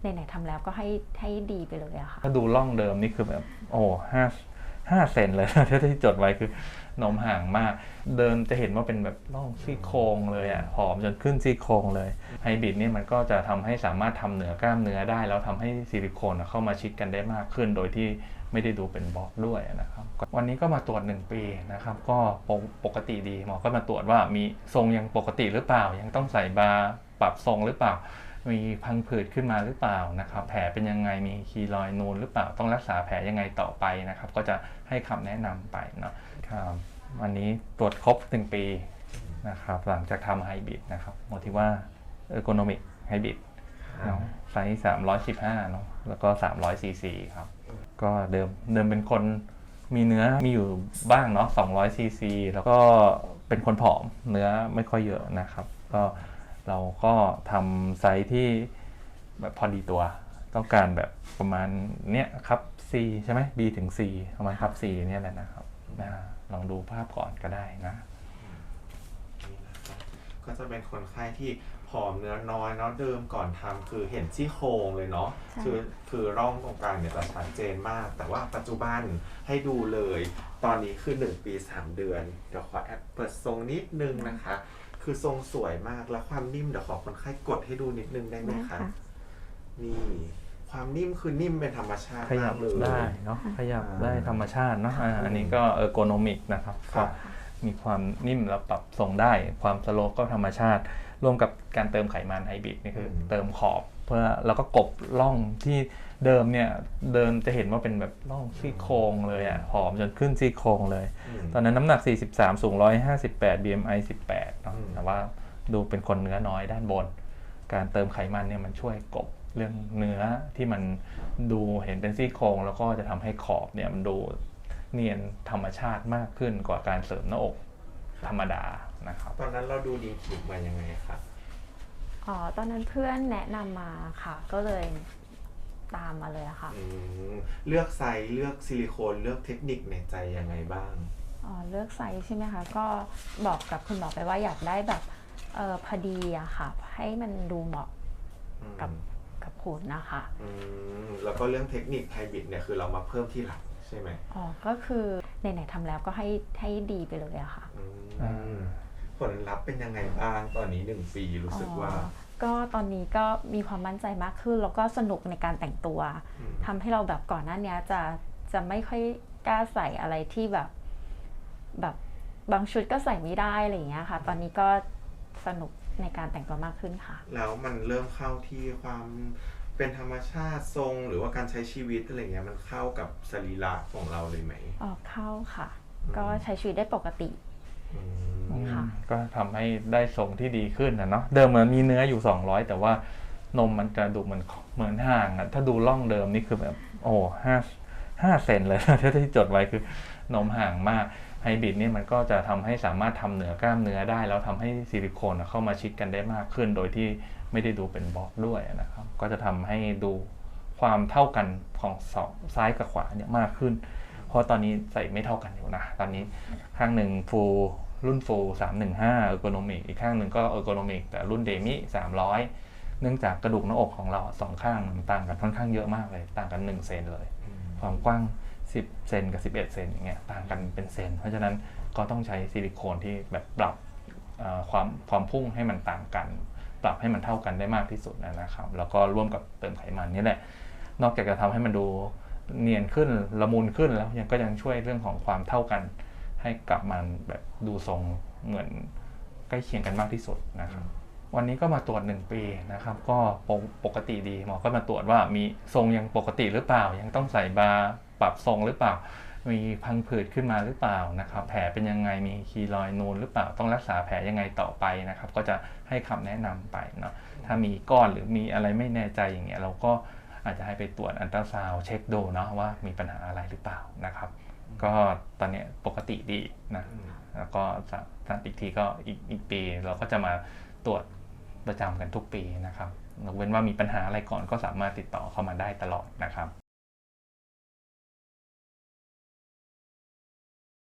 ไหนๆทำแล้วก็ให้ให้ดีไปเลยอะค่ะ ถ้าดูร่องเดิมนี่คือแบบ โอ้ห้าห้าเซนเลยที่จดไว้คือนมห่างมาก เดินจะเห็นว่าเป็นแบบร่องซี่โครงเลยอะผอมจนขึ้นซี่โครงเลยไฮบริดนี่มันก็จะทำให้สามารถทำเหนือกล้ามเนื้อได้ แล้วทำให้ซิลิโคนอะเข้ามาชิดกันได้มากขึ้น โดยที่ไม่ได้ดูเป็นบล็อกด้วยนะครับ วันนี้ก็มาตรวจ 1 ปีนะครับ ก็ปปกติดีหมอก็มาตรวจว่ามีทรงยังปกติหรือเปล่า ยังต้องใส่บาร์ปรับทรงหรือเปล่า มีพังผืดขึ้นมาหรือเปล่านะครับ แผลเป็นยังไงมีคีรอยนูนหรือเปล่าต้องรักษาแผลยังไงต่อไปนะครับ ก็จะให้คำแนะนำไปเนาะครับวันนี้ตรวจครบ 1 ปีนะครับ หลังจากทำไฮบริดนะครับโมทิว่าเออร์โกนอมิกไฮบริดเนาะไซส์315เนาะแล้วก็300ซีซีครับ ก็เดิมเดิมเป็นคนมีเนื้อมีอยู่บ้างเนาะ200ซีซีแล้วก็เป็นคนผอมเนื้อไม่ค่อยเยอะนะครับ ก็ เราก็ทำไซส์ที่แบบพอดีตัว ต้องการแบบประมาณเนี้ยครับ C ใช่ไหม B ถึง C ประมาณครับ C เนี่ยแหละนะครับอ่าลองดูภาพก่อนก็ได้นะนี่นะครับก็จะเป็นคนไข้ที่ผอมเนื้อน้อยเนาะเดิมก่อนทำคือเห็นซี่โครงเลยเนาะใช่ คือคือร่องตรงกลางเนี่ยจะชัดเจนมาก แต่ว่าปัจจุบันให้ดูเลย ตอนนี้คือ 1 ปี 3 เดือน เดี๋ยวขอแอปเปิดทรงนิดนึงนะคะ คือทรงสวยมากแล้วความนิ่มเดี๋ยวขอคนไข้กดให้ดูนิดนึงได้ไหมได้คะค่ะ นี่ความนิ่มคือนิ่มเป็นธรรมชาติขยัมาบกเลย ได้เนาะขยับอ่าได้ธรรมชาติเนาะอ่าอันนี้ก็เออร์โกนอมิกนะครับครัก็บ มีความนิ่มแล้วปรับทรงได้ ความสโลปก็ธรรมชาติ รวมกับการเติมไขมันไฮบริดนี่คืออมเติมขอบ เพื่อแล้วก็กบร่องที่เดิมเนี่ยเดินจะเห็นว่าเป็นแบบร่องซี่โครงเลยอะผอมจนขึ้นซี่โครงเลยอืมตอนนั้นน้ำหนัก 43 สูง 158 BMI 18เนาะอืมแต่ว่าดูเป็นคนเนื้อน้อยด้านบน การเติมไขมันเนี่ยมันช่วยกลบเรื่องเนื้อที่มันดูเห็นเป็นซี่โครงแล้วก็จะทำให้ขอบเนี่ยมันดูเนียนธรรมชาติมากขึ้นกว่าการเสริมหน้าอกธรรมดานะครับ ตอนนั้นเราดูดีคลิปมายังไงครับ อ๋อตอนนั้นเพื่อนแนะนำมาค่ะ ก็เลยตามมาเลยอะค่ะ อืมเลือกไซส์เลือกซิลิโคนเลือกเทคนิคในใจยังไงบ้าง อ๋อเลือกไซส์ใช่ไหมคะก็บอกกับคุณหมอไปว่าอยากได้แบบเออพอดีอะค่ะ ให้มันดูเหมาะอืมกับกับคุณนะคะอืมแล้วก็เรื่องเทคนิคไฮบริดเนี่ยคือเรามาเพิ่มที่หลังใช่ไหมอ๋อก็คือไหนๆทำแล้วก็ให้ให้ดีไปเลยอะค่ะอืมอ่า ผลลัพธ์เป็นยังไงบ้างตอนนี้หนึ่งปีรู้สึกว่าอ๋อก็ตอนนี้ก็มีความมั่นใจมากขึ้น แล้วก็สนุกในการแต่งตัวมทำให้เราแบบก่อนหน้าเนี้ยจะจะไม่ค่อยกล้าใส่อะไรที่แบบแบบบางชุดก็ใส่ไม่ได้อะไรอย่างเงี้ยค่ะ ตอนนี้ก็สนุกในการแต่งตัวมากขึ้นค่ะ แล้วมันเริ่มเข้าที่ความเป็นธรรมชาติทรงหรือว่าการใช้ชีวิตอะไรเงี้ยมันเข้ากับสรีระของเราเลยไหมออกเข้าค่ะอืมก็ใช้ชีวิตได้ปกติอืม ค่ะ ก็ทำให้ได้ทรงที่ดีขึ้นนะเนาะเดิมมันมีเนื้ออยู่ 200 แต่ว่านมมันจะดูเหมือนเหมือนห่างอะถ้าดูร่องเดิมนี่คือแบบโอ้ห้าห้าเซนเลยที่จดไว้คือนมห่างมากไฮบริดนี่มันก็จะทำให้สามารถทำเหนือกล้ามเนื้อได้ แล้วทำให้ซิลิโคนเข้ามาชิดกันได้มากขึ้น โดยที่ไม่ได้ดูเป็นบล็อกด้วยนะครับ ก็จะทำให้ดูความเท่ากันของสองซ้ายกับขวาเนี่ยมากขึ้น เพราะตอนนี้ใส่ไม่เท่ากันอยู่นะ ตอนนี้ข้างหนึ่งฟูรุ่นฟู315เออร์โกนอมิกอีกข้างหนึ่งก็เออร์โกนอมิกแต่รุ่นเดมิ300เนื่องจากกระดูกหน้าอกของเราสองข้างมันต่างกันค่อนข้างเยอะมากเลย ต่างกัน1เซนเลย ความกว้าง10เซนกับ11เอ็ดเซนอย่างเงี้ยต่างกันเป็นเซน เพราะฉะนั้นก็ต้องใช้ซิลิโคนที่แบบปรับความความพุ่งให้มันต่างกัน ปรับให้มันเท่ากันได้มากที่สุดนะครับ แล้วก็ร่วมกับเติมไขมันนี่แหละ นอกจากจะทำให้มันดู เนียนขึ้นละมุนขึ้นแล้วยังก็ยังช่วยเรื่องของความเท่ากัน ให้กลับมันแบบดูทรงเหมือนใกล้เคียงกันมากที่สุดนะครับ วันนี้ก็มาตรวจ 1 ปีนะครับ ก็ปกปกติดีหมอก็มาตรวจว่ามีทรงยังปกติหรือเปล่า ยังต้องใส่บาร์ปรับทรงหรือเปล่า มีพังผืดขึ้นมาหรือเปล่านะครับ แผลเป็นยังไงมีคีรอยนูนหรือเปล่าต้องรักษาแผลยังไงต่อไปนะครับ ก็จะให้คำแนะนำไปเนาะถ้ามีก้อนหรือมีอะไรไม่แน่ใจอย่างเงี้ยเราก็ อาจจะให้ไปตรวจอันตราซาวด์เช็คดูเนาะว่ามีปัญหาอะไรหรือเปล่านะครับ ก็ตอนเนี้ยปกติดีนะอืมแล้วก็ถ้าอีกทีก็อีกอีกปี เราก็จะมาตรวจประจำกันทุกปีนะครับยกเว้นว่ามีปัญหาอะไรก่อนก็สามารถติดต่อเข้ามาได้ตลอดนะครับ